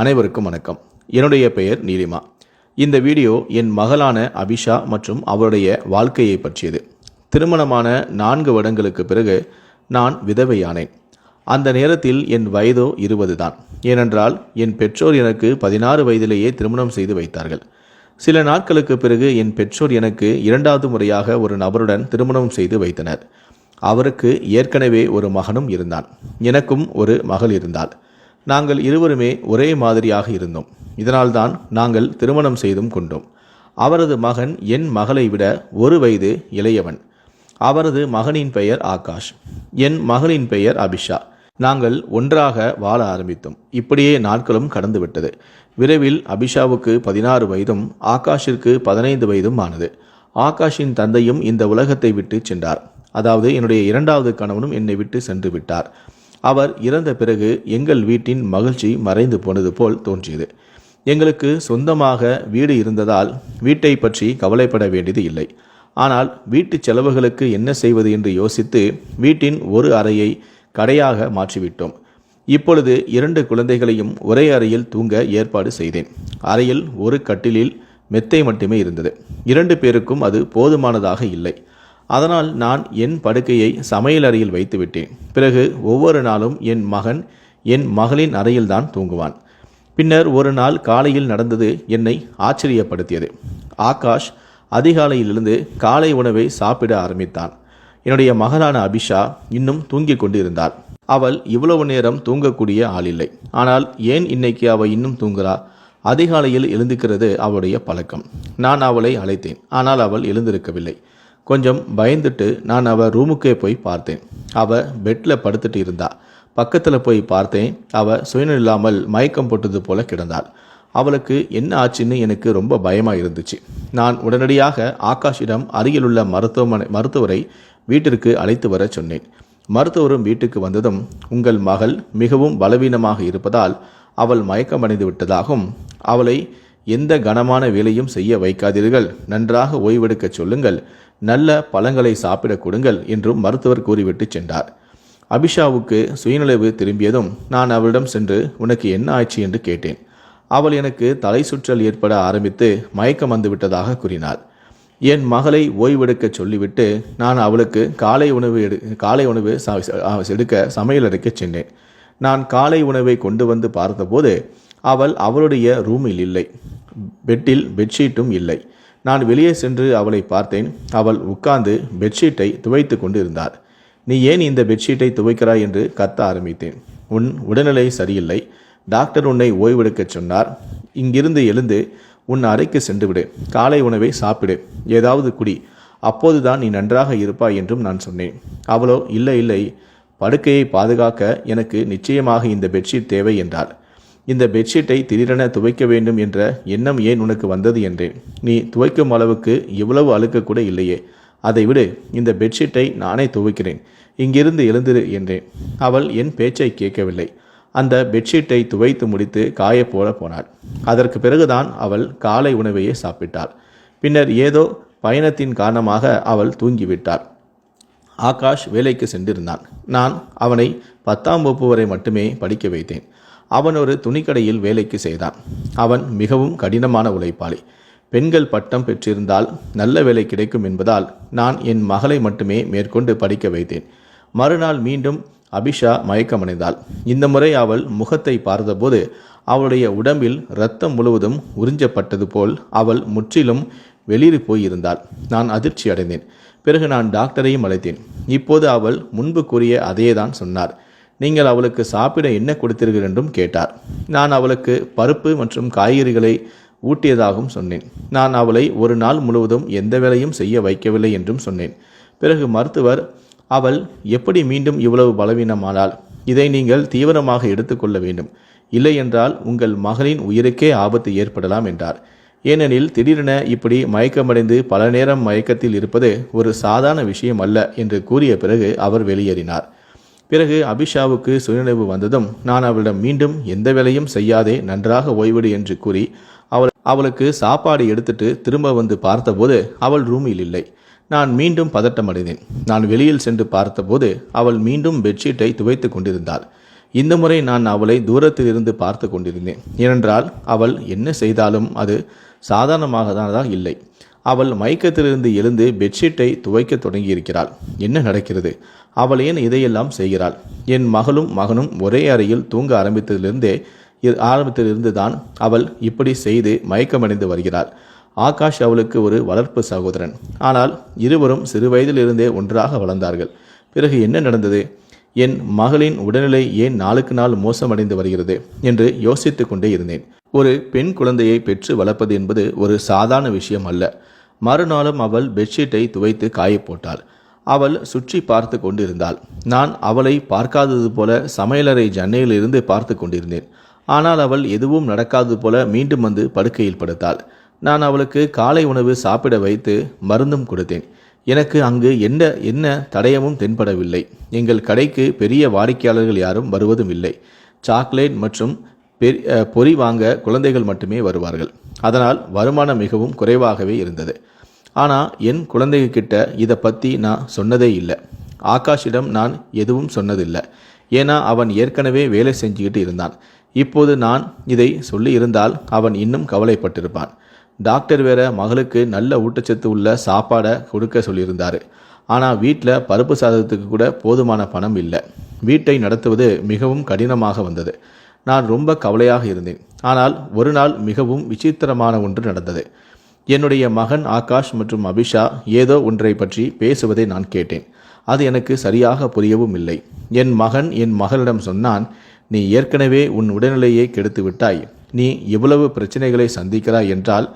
அனைவருக்கும் வணக்கம். என்னுடைய பெயர் நீலிமா. இந்த வீடியோ என் மகளான அபிஷா மற்றும் அவருடைய வாழ்க்கையை பற்றியது. திருமணமான நான்கு வருடங்களுக்கு பிறகு நான் விதவையானேன். அந்த நேரத்தில் என் வயதோ இருபது தான். ஏனென்றால் என் பெற்றோர் எனக்கு பதினாறு வயதிலேயே திருமணம் செய்து வைத்தார்கள். சில நாட்களுக்கு பிறகு என் பெற்றோர் எனக்கு இரண்டாவது முறையாக ஒரு நபருடன் திருமணம் செய்து வைத்தனர். அவருக்கு ஏற்கனவே ஒரு மகனும் இருந்தான். எனக்கும் ஒரு மகள் இருந்தாள். நாங்கள் இருவருமே ஒரே மாதிரியாக இருந்தோம். இதனால்தான் நாங்கள் திருமணம் செய்தும் கொண்டோம். அவரது மகன் என் மகளை விட ஒரு வயது இளையவன். அவரது மகனின் பெயர் ஆகாஷ். என் மகளின் பெயர் அபிஷா. நாங்கள் ஒன்றாக வாழ ஆரம்பித்தோம். இப்படியே நாட்களும் கடந்துவிட்டது விரைவில் அபிஷாவுக்கு பதினாறு வயதும் ஆகாஷிற்கு பதினைந்து வயதும் ஆனது. ஆகாஷின் தந்தையும் இந்த உலகத்தை விட்டு சென்றார். அதாவது என்னுடைய இரண்டாவது கணவனும் என்னை விட்டு சென்று விட்டார். அவர் இறந்த பிறகு எங்கள் வீட்டின் மகிழ்ச்சி மறைந்து போனது போல் தோன்றியது. எங்களுக்கு சொந்தமாக வீடு இருந்ததால் வீட்டை பற்றி கவலைப்பட வேண்டியது இல்லை. ஆனால் வீட்டு செலவுகளுக்கு என்ன செய்வது என்று யோசித்து வீட்டின் ஒரு அறையை கடையாக மாற்றிவிட்டோம். இப்பொழுது இரண்டு குழந்தைகளையும் ஒரே அறையில் தூங்க ஏற்பாடு செய்தேன். அறையில் ஒரு கட்டிலில் மெத்தை மட்டுமே இருந்தது. இரண்டு பேருக்கும் அது போதுமானதாக இல்லை. அதனால் நான் என் படுக்கையை சமையல் அறையில் வைத்துவிட்டேன். பிறகு ஒவ்வொரு நாளும் என் மகன் என் மகளின் அறையில்தான் தூங்குவான். பின்னர் ஒரு நாள் காலையில் நடந்தது என்னை ஆச்சரியப்படுத்தியது. ஆகாஷ் அதிகாலையிலிருந்து காலை உணவை சாப்பிட ஆரம்பித்தான். என்னுடைய மகளான அபிஷா இன்னும் தூங்கிக் கொண்டிருந்தாள். அவள் இவ்வளவு நேரம் தூங்கக்கூடிய ஆள் இல்லை ஆனால் ஏன் இன்னைக்கு அவள் இன்னும் தூங்குறா? அதிகாலையில் எழுந்துக்கிறது அவளுடைய பழக்கம். நான் அவளை அழைத்தேன். ஆனால் அவள் எழுந்திருக்கவில்லை. கொஞ்சம் பயந்துட்டு நான் அவள் ரூமுக்கே போய் பார்த்தேன். அவள் பெட்டில் படுத்துட்டு இருந்தா. பக்கத்தில் போய் பார்த்தேன். அவள் சுயநலம் இல்லாமல் மயக்கம் போட்டது போல கிடந்தாள். அவளுக்கு என்ன ஆச்சுன்னு எனக்கு ரொம்ப பயமாக இருந்துச்சு. நான் உடனடியாக ஆகாஷிடம் அருகிலுள்ள மருத்துவமனை மருத்துவரை வீட்டிற்கு அழைத்து வர சொன்னேன். மருத்துவரும் வீட்டுக்கு வந்ததும் உங்கள் மகள் மிகவும் பலவீனமாக இருப்பதால் அவள் மயக்கமடைந்து விட்டதாகவும் அவளை எந்த கனமான வேலையும் செய்ய வைக்காதீர்கள். நன்றாக ஓய்வெடுக்கச் சொல்லுங்கள். நல்ல பழங்களை சாப்பிடக் கொடுங்கள் என்றும் மருத்துவர் கூறிவிட்டு சென்றார். அபிஷாவுக்கு சுயநிலைவு திரும்பியதும் நான் அவளிடம் சென்று உனக்கு என்ன ஆச்சு என்று கேட்டேன். அவள் எனக்கு தலை சுற்றல் ஏற்பட ஆரம்பித்து மயக்கம் வந்து விட்டதாக கூறினாள். என் மகளை ஓய்வெடுக்க சொல்லிவிட்டு நான் அவளுக்கு காலை உணவு எடு காலை உணவு ச- எடுக்க சமையலறைக்கு சென்றேன். நான் காலை உணவை கொண்டு வந்து பார்த்தபோது அவள் அவளுடைய ரூமில் இல்லை. பெட்டில் பெட்ஷீட்டும் இல்லை. நான் வெளியே சென்று அவளை பார்த்தேன். அவள் உட்கார்ந்து பெட்ஷீட்டை துவைத்து கொண்டிருந்தார் நீ ஏன் இந்த பெட்ஷீட்டை துவைக்கிறாய்? என்று கத்த ஆரம்பித்தேன். உன் உடல்நிலை சரியில்லை. டாக்டர் உன்னை ஓய்வெடுக்கச் சொன்னார். இங்கிருந்து எழுந்து உன் அறைக்கு சென்று விடு. காலை உணவை சாப்பிடு. ஏதாவது குடி. அப்போதுதான் நீ நன்றாக இருப்பாய் என்றும் நான் சொன்னேன். அவளோ இல்லை இல்லை. படுக்கையை பாதுகாக்க எனக்கு நிச்சயமாக இந்த பெட்ஷீட் தேவை என்றாள். இந்த பெட்ஷீட்டை திடீரென துவைக்க வேண்டும் என்ற எண்ணம் ஏன் உனக்கு வந்தது என்றேன் நீ துவைக்கும் அளவுக்கு இவ்வளவு அழுக்க கூட இல்லையே. அதை விடு இந்த பெட்ஷீட்டை நானே துவைக்கிறேன். இங்கிருந்து எழுந்திரு என்றேன் அவள் என் பேச்சை கேட்கவில்லை. அந்த பெட்ஷீட்டை துவைத்து முடித்து காய போனாள். அதற்கு பிறகுதான் அவள் காலை உணவையே சாப்பிட்டாள். பின்னர் ஏதோ பயணத்தின் காரணமாக அவள் தூங்கிவிட்டாள். ஆகாஷ் வேலைக்கு சென்றிருந்தான். நான் அவனை பத்தாம் வகுப்பு வரை மட்டுமே படிக்க வைத்தேன். அவன் ஒரு துணிக்கடையில் வேலைக்கு செய்தான். அவன் மிகவும் கடினமான உழைப்பாளி. பெண்கள் பட்டம் பெற்றிருந்தால் நல்ல வேலை கிடைக்கும் என்பதால் நான் என் மகளை மட்டுமே மேற்கொண்டு படிக்க வைத்தேன். மறுநாள் மீண்டும் அபிஷா மயக்கமடைந்தாள். இந்த முறை அவள் முகத்தை பார்த்தபோது அவளுடைய உடம்பில் ரத்தம் முழுவதும் உறிஞ்சப்பட்டது போல் அவள் முற்றிலும் வெளியே போயிருந்தாள். நான் அதிர்ச்சி அடைந்தேன் பிறகு நான் டாக்டரையும் அழைத்தேன். இப்போது அவள் முன்பு கூறிய அதேதான் சொன்னார். நீங்கள் அவளுக்கு சாப்பிட என்ன கொடுத்தீர்கள் என்றும் கேட்டார். நான் அவளுக்கு பருப்பு மற்றும் காய்கறிகளை ஊட்டியதாகவும் சொன்னேன். நான் அவளை ஒரு நாள் முழுவதும் எந்த வேலையும் செய்ய வைக்கவில்லை என்றும் சொன்னேன். பிறகு மருத்துவர் அவள் எப்படி மீண்டும் இவ்வளவு பலவீனமானாள் இதை நீங்கள் தீவிரமாக எடுத்துக்கொள்ள வேண்டும். இல்லை என்றால் உங்கள் மகளின் உயிருக்கே ஆபத்து ஏற்படலாம் என்றார். ஏனெனில் திடீரென இப்படி மயக்கமடைந்து பல நேரம் மயக்கத்தில் இருப்பது ஒரு சாதாரண விஷயம் அல்ல என்று கூறிய பிறகு அவர் வெளியேறினார். பிறகு அபிஷாவுக்கு சுயநினைவு வந்ததும் நான் அவளிடம் மீண்டும் எந்த வேலையும் செய்யாதே நன்றாக ஓய்விடு என்று கூறி அவள் அவளுக்கு சாப்பாடு எடுத்துட்டு திரும்ப வந்து பார்த்தபோது அவள் ரூமில் இல்லை. நான் மீண்டும் பதட்டமடைந்தேன் நான் வெளியில் சென்று பார்த்தபோது அவள் மீண்டும் பெட்ஷீட்டை துவைத்து கொண்டிருந்தாள். இந்த முறை நான் அவளை தூரத்தில் இருந்து பார்த்து கொண்டிருந்தேன். ஏனென்றால் அவள் என்ன செய்தாலும் அது சாதாரணமாகதான் இல்லை. அவள் மயக்கத்திலிருந்து எழுந்து பெட்ஷீட்டை துவைக்க தொடங்கியிருக்கிறாள். என்ன நடக்கிறது? அவள் ஏன் இதையெல்லாம் செய்கிறாள்? என் மகளும் மகனும் ஒரே அறையில் தூங்க ஆரம்பித்ததிலிருந்தே இ- ஆரம்பத்திலிருந்து தான் அவள் இப்படி செய்து மயக்கமடைந்து வருகிறாள். ஆகாஷ் அவளுக்கு ஒரு வளர்ப்பு சகோதரன். ஆனால் இருவரும் சிறுவயதிலிருந்தே ஒன்றாக வளர்ந்தார்கள். பிறகு என்ன நடந்தது? என் மகளின் உடல்நிலை ஏன் நாளுக்கு நாள் மோசமடைந்து வருகிறது? என்று யோசித்து கொண்டே இருந்தேன். ஒரு பெண் குழந்தையை பெற்று வளர்ப்பது என்பது ஒரு சாதாரண விஷயம் அல்ல. மறுநாளும் அவள் பெட்ஷீட்டை துவைத்து காய போட்டாள். அவள் சுற்றி பார்த்து கொண்டிருந்தாள். நான் அவளை பார்க்காதது போல சமையலறை ஜன்னையிலிருந்து பார்த்து கொண்டிருந்தேன். ஆனால் அவள் எதுவும் நடக்காதது போல மீண்டும் வந்து படுக்கையில் படுத்தாள். நான் அவளுக்கு காலை உணவு சாப்பிட வைத்து மருந்தும் கொடுத்தேன். எனக்கு அங்கு என்ன என்ன தடயமும் தென்படவில்லை. எங்கள் கடைக்கு பெரிய வாடிக்கையாளர்கள் யாரும் வருவதும் இல்லை. சாக்லேட் மற்றும் பெரி பொரி வாங்க குழந்தைகள் மட்டுமே வருவார்கள். அதனால் வருமானம் மிகவும் குறைவாகவே இருந்தது. ஆனால் என் குழந்தைகிட்ட இதை பற்றி நான் சொன்னதே இல்லை. ஆகாஷிடம் நான் எதுவும் சொன்னதில்லை. ஏன்னா அவன் ஏற்கனவே வேலை செஞ்சுக்கிட்டு இருந்தான். இப்போது நான் இதை சொல்லி இருந்தால் அவன் இன்னும் கவலைப்பட்டிருப்பான். டாக்டர் வேற மகளுக்கு நல்ல ஊட்டச்சத்து உள்ள சாப்பாடை கொடுக்க சொல்லியிருந்தார். ஆனால் வீட்டில் பருப்பு சாதத்துக்கு கூட போதுமான பணம் இல்லை. வீட்டை நடத்துவது மிகவும் கடினமாக வந்தது. நான் ரொம்ப கவலையாக இருந்தேன். ஆனால் ஒரு நாள் மிகவும் விசித்திரமான ஒன்று நடந்தது. என்னுடைய மகன் ஆகாஷ் மற்றும் அபிஷா ஏதோ ஒன்றை பற்றி பேசுவதை நான் கேட்டேன். அது எனக்கு சரியாக புரியவும் இல்லை என் மகன் என் மகளிடம் சொன்னான் நீ ஏற்கனவே உன் உடல்நிலையை கெடுத்து விட்டாய். நீ இவ்வளவு பிரச்சனைகளை சந்திக்கிறாய் என்றால்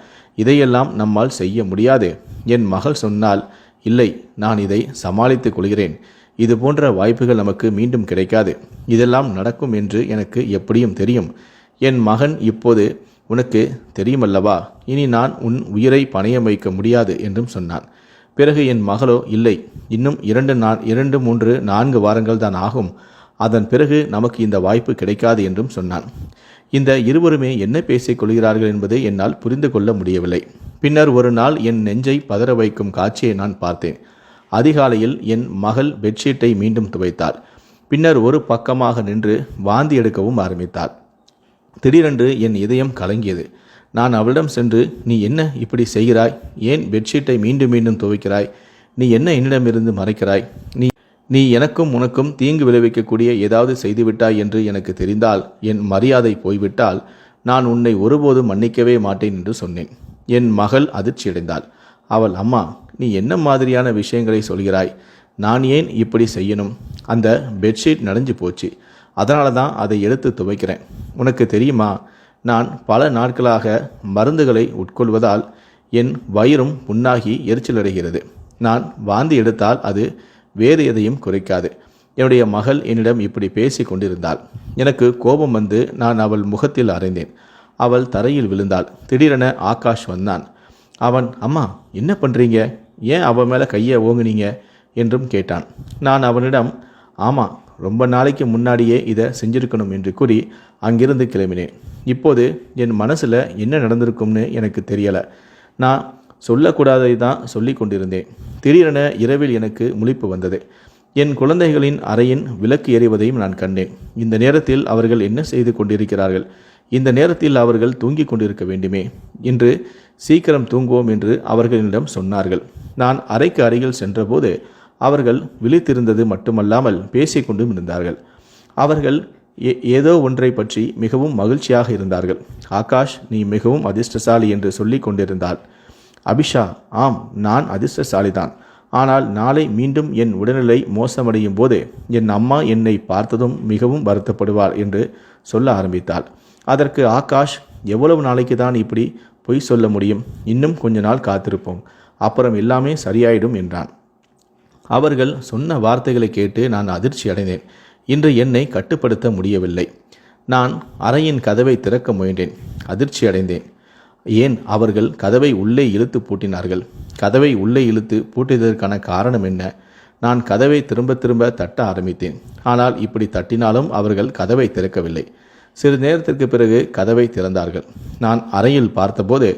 இதையெல்லாம் நம்மால் செய்ய முடியாது. என் மகள் சொன்னால் இல்லை நான் இதை சமாளித்துக் கொள்கிறேன். இது போன்ற வாய்ப்புகள் நமக்கு மீண்டும் கிடைக்காது. இதெல்லாம் நடக்கும் என்று எனக்கு எப்படியும் தெரியும். என் மகன் இப்போது உனக்கு தெரியுமல்லவா? இனி நான் உன் உயிரை பணையம் வைக்க முடியாது என்றும் சொன்னான். பிறகு என் மகளோ இல்லை இன்னும் இரண்டு நான் இரண்டு மூன்று நான்கு வாரங்கள் தான் ஆகும். அதன் பிறகு நமக்கு இந்த வாய்ப்பு கிடைக்காது என்றும் சொன்னான். இந்த இருவருமே என்ன பேசிக் கொள்கிறார்கள் என்பதை என்னால் புரிந்து கொள்ள முடியவில்லை. பின்னர் ஒரு நாள் என் நெஞ்சை பதற வைக்கும் காட்சியை நான் பார்த்தேன். அதிகாலையில் என் மகள் பெட்ஷீட்டை மீண்டும் துவைத்தாள். பின்னர் ஒரு பக்கமாக நின்று வாந்தி எடுக்கவும் ஆரம்பித்தாள். திடீரென்று என் இதயம் கலங்கியது. நான் அவளிடம் சென்று நீ என்ன இப்படி செய்கிறாய்? ஏன் பெட்ஷீட்டை மீண்டும் மீண்டும் துவைக்கிறாய்? நீ என்ன என்னிடமிருந்து மறைக்கிறாய்? நீ நீ எனக்கும் உனக்கும் தீங்கு விளைவிக்கக்கூடிய ஏதாவது செய்துவிட்டாய் என்று எனக்கு தெரிந்தால் என் மரியாதை போய்விட்டால் நான் உன்னை ஒருபோதும் மன்னிக்கவே மாட்டேன் என்று சொன்னேன். என் மகள் அதிர்ச்சியடைந்தாள். அவள் அம்மா நீ என்ன மாதிரியான விஷயங்களை சொல்கிறாய்? நான் ஏன் இப்படி செய்யணும்? அந்த பெட்ஷீட் நனைஞ்சு போச்சு. அதனால தான் அதை எடுத்து துவைக்கிறேன். உனக்கு தெரியுமா? நான் பல நாட்களாக மருந்துகளை உட்கொள்வதால் என் வயிறும் புண்ணாகி எரிச்சலடைகிறது நான் வாந்தி எடுத்தால் அது வேறு எதையும் குறைக்காது. என்னுடைய மகள் என்னிடம் இப்படி பேசி கொண்டிருந்தாள். எனக்கு கோபம் வந்து நான் அவள் முகத்தில் அறைந்தேன். அவள் தரையில் விழுந்தாள். திடீரென ஆகாஷ் வந்தான். அவன் அம்மா என்ன பண்ணுறீங்க ஏன் அவன் மேலே கையை ஓங்குனீங்க? என்றும் கேட்டான். நான் அவனிடம் ஆமாம் ரொம்ப நாளைக்கு முன்னாடியே இதை செஞ்சிருக்கணும் என்று கூறி அங்கிருந்து கிளம்பினேன். இப்போது என் மனசில் என்ன நடந்திருக்கும்னு எனக்கு தெரியலை. நான் சொல்லக்கூடாதை தான் சொல்லி கொண்டிருந்தேன். திடீரென இரவில் எனக்கு முழிப்பு வந்தது. என் குழந்தைகளின் அறையின் விளக்கு எறிவதையும் நான் கண்டேன். இந்த நேரத்தில் அவர்கள் என்ன செய்து கொண்டிருக்கிறார்கள்? இந்த நேரத்தில் அவர்கள் தூங்கிக் கொண்டிருக்க வேண்டுமே? இன்று சீக்கிரம் தூங்குவோம் என்று அவர்களிடம் சொன்னார்கள். நான் அறைக்கு அருகில் சென்றபோது அவர்கள் விழித்திருந்தது மட்டுமல்லாமல் பேசிக்கொண்டும் இருந்தார்கள். அவர்கள் ஏ- ஏதோ ஒன்றை பற்றி மிகவும் மகிழ்ச்சியாக இருந்தார்கள். ஆகாஷ் நீ மிகவும் அதிர்ஷ்டசாலி என்று சொல்லி கொண்டிருந்தாள். அபிஷா ஆம் நான் அதிர்ஷ்டசாலிதான். ஆனால் நாளை மீண்டும் என் உடல்நிலை மோசமடையும் போது என் அம்மா என்னை பார்த்ததும் மிகவும் வருத்தப்படுவாள் என்று சொல்ல ஆரம்பித்தாள். அதற்கு ஆகாஷ் எவ்வளவு நாளைக்கு தான் இப்படி பொய் சொல்ல முடியும்? இன்னும் கொஞ்ச நாள் காத்திருப்போம். அப்புறம் எல்லாமே சரியாயிடும் என்றான். அவர்கள் சொன்ன வார்த்தைகளை கேட்டு நான் அதிர்ச்சி அடைந்தேன். இன்று என்னை கட்டுப்படுத்த முடியவில்லை. நான் அறையின் கதவை திறக்க முயன்றேன். அதிர்ச்சி அடைந்தேன். ஏன் அவர்கள் கதவை உள்ளே இழுத்து பூட்டினார்கள்? கதவை உள்ளே இழுத்து பூட்டியதற்கான காரணம் என்ன? நான் கதவை திரும்ப திரும்ப தட்ட ஆரம்பித்தேன். ஆனால் இப்படி தட்டினாலும் அவர்கள் கதவை திறக்கவில்லை. சிறிது நேரத்திற்கு பிறகு கதவை திறந்தார்கள். நான் அறையில் பார்த்தபோது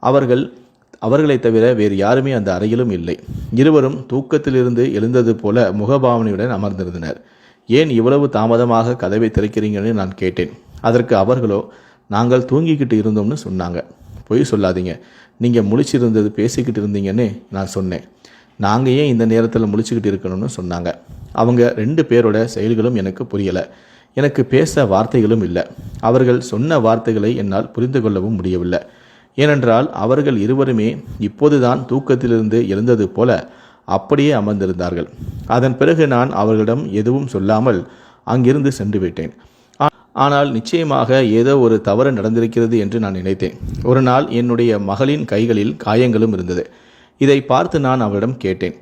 அவர்கள் அவர்களைத் தவிர வேறு யாருமே அந்த அறையிலும் இல்லை. இருவரும் தூக்கத்திலிருந்து எழுந்தது போல முகபாவனையுடன் அமர்ந்திருந்தனர். ஏன் இவ்வளவு தாமதமாக கதவை திறக்கிறீங்கன்னு நான் கேட்டேன். அதற்கு அவர்களோ நாங்கள் தூங்கிக்கிட்டு இருந்தோம்னு சொன்னாங்க. பொய் சொல்லாதீங்க. நீங்கள் முழிச்சிருந்தது பேசிக்கிட்டு இருந்தீங்கன்னு நான் சொன்னேன். நாங்கள் ஏன் இந்த நேரத்தில் முழிச்சுக்கிட்டு இருக்கணும்னு சொன்னாங்க. அவங்க ரெண்டு பேரோட செயல்களும் எனக்கு புரியலை. எனக்கு பேச வார்த்தைகளும் இல்லை. அவர்கள் சொன்ன வார்த்தைகளை என்னால் புரிந்து கொள்ளவும் முடியவில்லை. ஏனென்றால் அவர்கள் இருவருமே இப்போதுதான் தூக்கத்திலிருந்து எழுந்தது போல அப்படியே அமர்ந்திருந்தார்கள். அதன் பிறகு நான் அவர்களிடம் எதுவும் சொல்லாமல் அங்கிருந்து சென்று விட்டேன் ஆனால் நிச்சயமாக ஏதோ ஒரு தவறு நடந்திருக்கிறது என்று நான் நினைத்தேன். ஒரு நாள் என்னுடைய மகளின் கைகளில் காயங்களும் இருந்தது. இதை பார்த்து நான் அவளிடம் கேட்டேன்.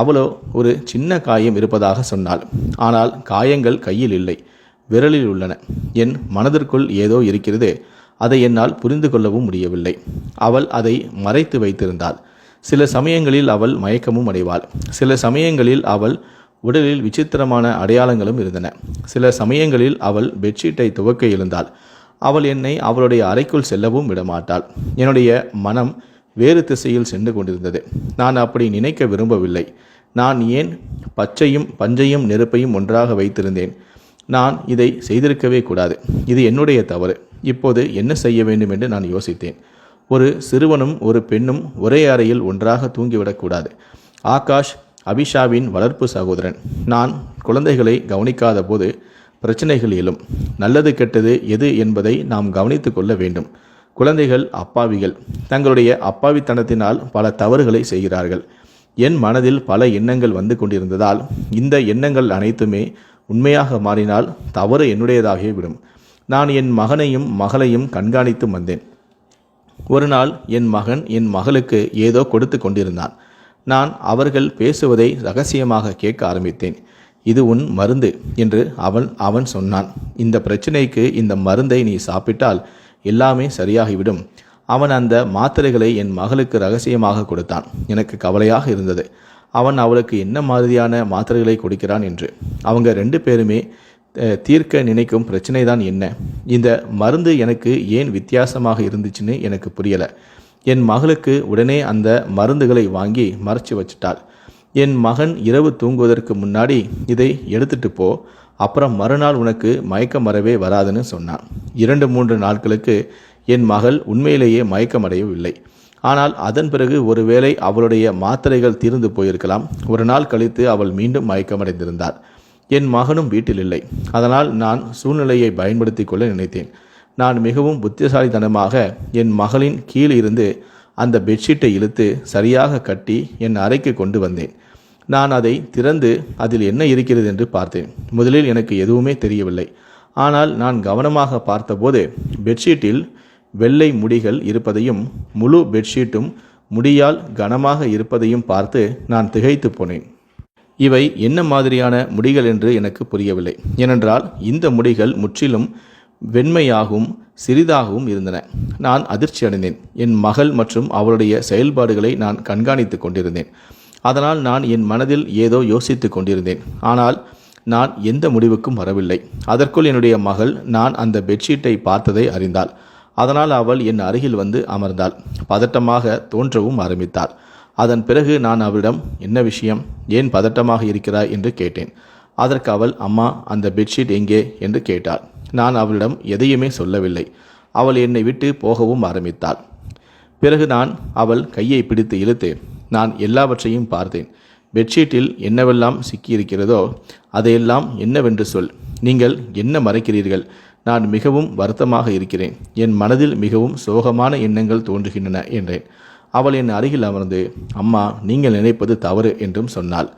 அவளோ ஒரு சின்ன காயம் இருப்பதாக சொன்னாள். ஆனால் காயங்கள் கையில் இல்லை விரலில் உள்ளன. என் மனதிற்குள் ஏதோ இருக்கிறது. அதை என்னால் புரிந்து கொள்ளவும் முடியவில்லை. அவள் அதை மறைத்து வைத்திருந்தாள். சில சமயங்களில் அவள் மயக்கமும் அடைவாள். சில சமயங்களில் அவள் உடலில் விசித்திரமான அடையாளங்களும் இருந்தன. சில சமயங்களில் அவள் பெட்ஷீட்டை துவக்க எழுந்தாள். அவள் என்னை அவளுடைய அறைக்குள் செல்லவும் விடமாட்டாள். என்னுடைய மனம் வேறு திசையில் சென்று கொண்டிருந்தது. நான் அப்படி நினைக்க விரும்பவில்லை. நான் ஏன் பச்சையும் பஞ்சையும் நெருப்பையும் ஒன்றாக வைத்திருந்தேன்? நான் இதை செய்திருக்கவே கூடாது. இது என்னுடைய தவறு. இப்போது என்ன செய்ய வேண்டும் என்று நான் யோசித்தேன். ஒரு சிறுவனும் ஒரு பெண்ணும் ஒரே அறையில் ஒன்றாக தூங்கிவிடக்கூடாது ஆகாஷ் அபிஷாவின் வளர்ப்பு சகோதரன். நான் குழந்தைகளை கவனிக்காத போது பிரச்சனைகள் எழும். நல்லது கெட்டது எது என்பதை நாம் கவனித்து கொள்ள வேண்டும். குழந்தைகள் அப்பாவிகள். தங்களுடைய அப்பாவித்தனத்தினால் பல தவறுகளை செய்கிறார்கள். என் மனதில் பல எண்ணங்கள் வந்து கொண்டிருந்ததால் இந்த எண்ணங்கள் அனைத்துமே உண்மையாக மாறினால் தவறு என்னுடையதாகவே விடும். நான் என் மகனையும் மகளையும் கண்காணித்து வந்தேன். ஒரு நாள் என் மகன் என் மகளுக்கு ஏதோ கொடுத்து கொண்டிருந்தான். நான் அவர்கள் பேசுவதை ரகசியமாக கேட்க ஆரம்பித்தேன். இது உன் மருந்து என்று அவன் அவன் சொன்னான். இந்த பிரச்சனைக்கு இந்த மருந்தை நீ சாப்பிட்டால் எல்லாமே சரியாகிவிடும். அவன் அந்த மாத்திரைகளை என் மகளுக்கு ரகசியமாக கொடுத்தான். எனக்கு கவலையாக இருந்தது. அவன் அவளுக்கு என்ன மாதிரியான மாத்திரைகளை கொடுக்கிறான் என்று. அவங்க ரெண்டு பேருமே தீர்க்க நினைக்கும் பிரச்சனை தான் என்ன? இந்த மருந்து எனக்கு ஏன் வித்தியாசமாக இருந்துச்சுன்னு எனக்கு புரியலை. என் மகளுக்கு உடனே அந்த மருந்துகளை வாங்கி மறைச்சு வச்சிட்டாள். என் மகன் இரவு தூங்குவதற்கு முன்னாடி இதை எடுத்துட்டு போ அப்புறம் மறுநாள் உனக்கு மயக்கம் வரவே வராதுன்னு சொன்னான். இரண்டு மூன்று நாட்களுக்கு என் மகள் உண்மையிலேயே மயக்கமடையவில்லை. ஆனால் அதன் பிறகு ஒருவேளை அவளுடைய மாத்திரைகள் தீர்ந்து போயிருக்கலாம். ஒரு நாள் கழித்து அவள் மீண்டும் மயக்கமடைந்திருந்தார். என் மகனும் வீட்டில் இல்லை. அதனால் நான் சூழ்நிலையை பயன்படுத்தி கொள்ள நினைத்தேன். நான் மிகவும் புத்திசாலித்தனமாக என் மகளின் கீழ் இருந்து அந்த பெட்ஷீட்டை இழுத்து சரியாக கட்டி என் அறைக்கு கொண்டு வந்தேன். நான் அதை திறந்து அதில் என்ன இருக்கிறது என்று பார்த்தேன். முதலில் எனக்கு எதுவுமே தெரியவில்லை. ஆனால் நான் கவனமாக பார்த்தபோது பெட்ஷீட்டில் வெள்ளை முடிகள் இருப்பதையும் முழு பெட்ஷீட்டும் முடியால் கனமாக இருப்பதையும் பார்த்து நான் திகைத்து போனேன். இவை என்ன மாதிரியான முடிகள் என்று எனக்கு புரியவில்லை. ஏனென்றால் இந்த முடிகள் முற்றிலும் வெண்மையாகவும் சிறிதாகவும் இருந்தன. நான் அதிர்ச்சி அடைந்தேன். என் மகள் மற்றும் அவளுடைய செயல்பாடுகளை நான் கண்காணித்து கொண்டிருந்தேன். அதனால் நான் என் மனதில் ஏதோ யோசித்து கொண்டிருந்தேன். ஆனால் நான் எந்த முடிவுக்கும் வரவில்லை. அதற்குள் என்னுடைய மகள் நான் அந்த பெட்ஷீட்டை பார்த்ததை அறிந்தாள். அதனால் அவள் என் அருகில் வந்து அமர்ந்தாள். பதட்டமாக தோன்றவும் ஆரம்பித்தாள். அதன் பிறகு நான் அவளிடம் என்ன விஷயம்? ஏன் பதட்டமாக இருக்கிறாய்? என்று கேட்டேன். அதற்கு அவள் அம்மா அந்த பெட்ஷீட் எங்கே? என்று கேட்டாள். நான் அவளிடம் எதையுமே சொல்லவில்லை. அவள் என்னை விட்டு போகவும் ஆரம்பித்தாள். பிறகு நான் அவள் கையை பிடித்து இழுத்து நான் எல்லாவற்றையும் பார்த்தேன். பெட்ஷீட்டில் என்னவெல்லாம் சிக்கியிருக்கிறதோ அதையெல்லாம் என்னவென்று சொல். நீங்கள் என்ன மறைக்கிறீர்கள்? நான் மிகவும் வருத்தமாக இருக்கிறேன். என் மனதில் மிகவும் சோகமான எண்ணங்கள் தோன்றுகின்றன என்றேன். அவள் என் அருகில் அமர்ந்து அம்மா நீங்கள் நினைப்பது தவறு என்றும் சொன்னாள்.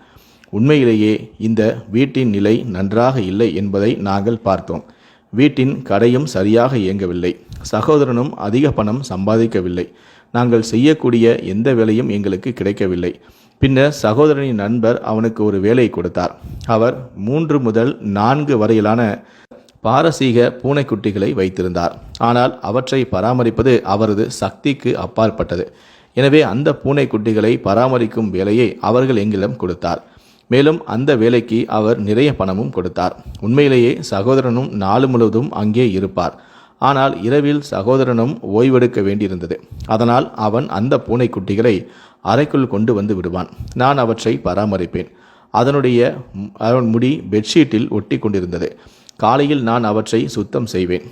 உண்மையிலேயே இந்த வீட்டின் நிலை நன்றாக இல்லை என்பதை நாங்கள் பார்த்தோம். வீட்டின் கடையும் சரியாக இயங்கவில்லை. சகோதரனும் அதிக பணம் சம்பாதிக்கவில்லை. நாங்கள் செய்யக்கூடிய எந்த வேலையும் எங்களுக்கு கிடைக்கவில்லை. பின்னர் சகோதரனின் நண்பர் அவனுக்கு ஒரு வேலை கொடுத்தார். அவர் மூன்று முதல் நான்கு வரையிலான பாரசீக பூனைக்குட்டிகளை வைத்திருந்தார். ஆனால் அவற்றை பராமரிப்பது அவரது சக்திக்கு அப்பாற்பட்டது. எனவே அந்த பூனைக்குட்டிகளை பராமரிக்கும் வேலையை அவர்கள் எங்களிடம் கொடுத்தார். மேலும் அந்த வேலைக்கு அவர் நிறைய பணமும் கொடுத்தார். உண்மையிலேயே சகோதரனும் நாள் முழுவதும் அங்கே இருப்பார். ஆனால் இரவில் சகோதரனும் ஓய்வெடுக்க வேண்டியிருந்தது. அதனால் அவன் அந்த பூனைக்குட்டிகளை அறைக்குள் கொண்டு வந்து விடுவான். நான் அவற்றை பராமரிப்பேன். அதனுடைய அவன் முடி பெட்ஷீட்டில் ஒட்டி கொண்டிருந்தது காலையில் நான் அவற்றை சுத்தம் செய்வேன்.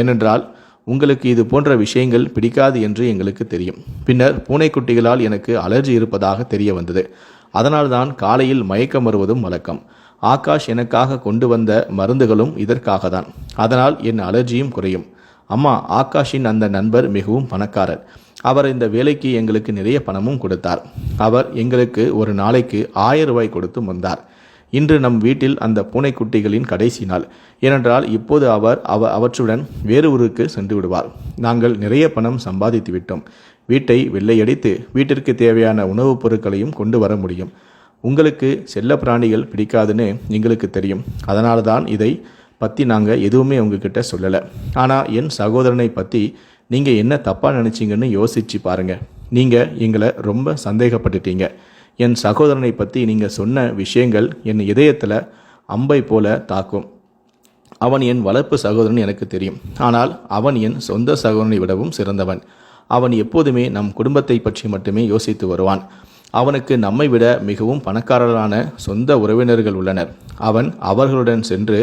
ஏனென்றால் உங்களுக்கு இது போன்ற விஷயங்கள் பிடிக்காது என்று எங்களுக்கு தெரியும். பின்னர் பூனைக்குட்டிகளால் எனக்கு அலர்ஜி இருப்பதாக தெரிய வந்தது. அதனால்தான் காலையில் மயக்கம் வருவதும் வழக்கம். ஆகாஷ் எனக்காக கொண்டு வந்த மருந்துகளும் இதற்காக தான் அதனால் என் அலர்ஜியும் குறையும். அம்மா ஆகாஷின் அந்த நண்பர் மிகவும் பணக்காரர். அவர் இந்த வேலைக்கு எங்களுக்கு நிறைய பணமும் கொடுத்தார். அவர் எங்களுக்கு ஒரு நாளைக்கு ஆயிரம் ரூபாய் கொடுத்து வந்தார். இன்று நம் வீட்டில் அந்த பூனைக்குட்டிகளின் கடைசி நாள். ஏனென்றால் இப்போது அவர் அவ அவற்றுடன் வேறு ஊருக்கு சென்று விடுவார். நாங்கள் நிறைய பணம் சம்பாதித்து விட்டோம். வீட்டை வெள்ளையடித்து வீட்டிற்கு தேவையான உணவுப் பொருட்களையும் கொண்டு வர முடியும். உங்களுக்கு செல்ல பிராணிகள் பிடிக்காதுன்னு எங்களுக்கு தெரியும். அதனால தான் இதை பற்றி நாங்கள் எதுவுமே உங்ககிட்ட சொல்லலை. ஆனால் என் சகோதரனை பற்றி நீங்கள் என்ன தப்பாக நினச்சிங்கன்னு யோசிச்சு பாருங்கள் நீங்கள் எங்களை ரொம்ப சந்தேகப்பட்டுட்டீங்க. என் சகோதரனை பற்றி நீங்கள் சொன்ன விஷயங்கள் என் இதயத்தில் அம்பை போல தாக்கும். அவன் என் வளர்ப்பு சகோதரன் எனக்கு தெரியும். ஆனால் அவன் என் சொந்த சகோதரனை விடவும் சிறந்தவன். அவன் எப்போதுமே நம் குடும்பத்தை பற்றி மட்டுமே யோசித்து வருவான். அவனுக்கு நம்மை விட மிகவும் பணக்காரரான சொந்த உறவினர்கள் உள்ளனர். அவன் அவர்களுடன் சென்று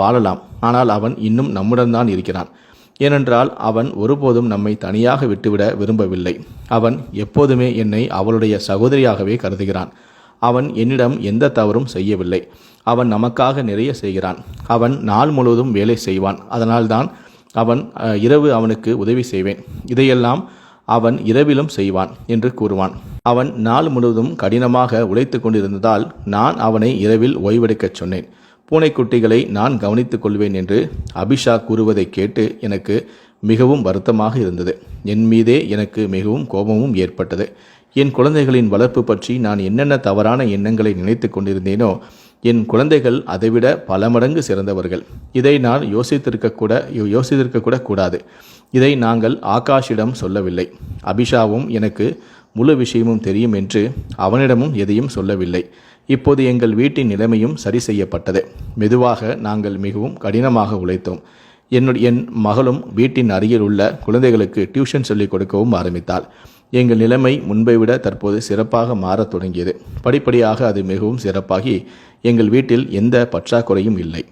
வாழலாம். ஆனால் அவன் இன்னும் நம்முடன் தான் இருக்கிறான். ஏனென்றால் அவன் ஒருபோதும் நம்மை தனியாக விட்டுவிட விரும்பவில்லை. அவன் எப்போதுமே என்னை அவளுடைய சகோதரியாகவே கருதுகிறான். அவன் என்னிடம் எந்த தவறும் செய்யவில்லை. அவன் நமக்காக நிறைய செய்கிறான். அவன் நாள் முழுவதும் வேலை செய்வான். அதனால்தான் அவன் இரவு அவனுக்கு உதவி செய்வேன். இதையெல்லாம் அவன் இரவிலும் செய்வான் என்று கூறுவான். அவன் நாள் முழுவதும் கடினமாக உழைத்து கொண்டிருந்ததால் நான் அவனை இரவில் ஓய்வெடுக்கச் சொன்னேன். பூனைக்குட்டிகளை நான் கவனித்துக் கொள்வேன் என்று அபிஷா கூறுவதை கேட்டு எனக்கு மிகவும் வருத்தமாக இருந்தது. என் மீதே எனக்கு மிகவும் கோபமும் ஏற்பட்டது. என் குழந்தைகளின் வளர்ப்பு பற்றி நான் என்னென்ன தவறான எண்ணங்களை நினைத்து கொண்டிருந்தேனோ என் குழந்தைகள் அதைவிட பல மடங்கு சிறந்தவர்கள். இதை நான் யோசித்திருக்க கூட யோசித்திருக்க கூட கூடாது. இதை நாங்கள் ஆகாஷிடம் சொல்லவில்லை. அபிஷாவும் எனக்கு முழு விஷயமும் தெரியும் என்று அவனிடமும் எதையும் சொல்லவில்லை. இப்போது எங்கள் வீட்டின் நிலைமையும் சரி செய்யப்பட்டது. மெதுவாக நாங்கள் மிகவும் கடினமாக உழைத்தோம். என்னுடைய என் மகளும் வீட்டின் அருகில் உள்ள குழந்தைகளுக்கு டியூஷன் சொல்லிக் கொடுக்கவும் ஆரம்பித்தாள். எங்கள் நிலைமை முன்பை விட தற்போது சிறப்பாக மாறத் தொடங்கியது. படிப்படியாக அது மிகவும் சிறப்பாகி எங்கள் வீட்டில் எந்த பற்றாக்குறையும் இல்லை.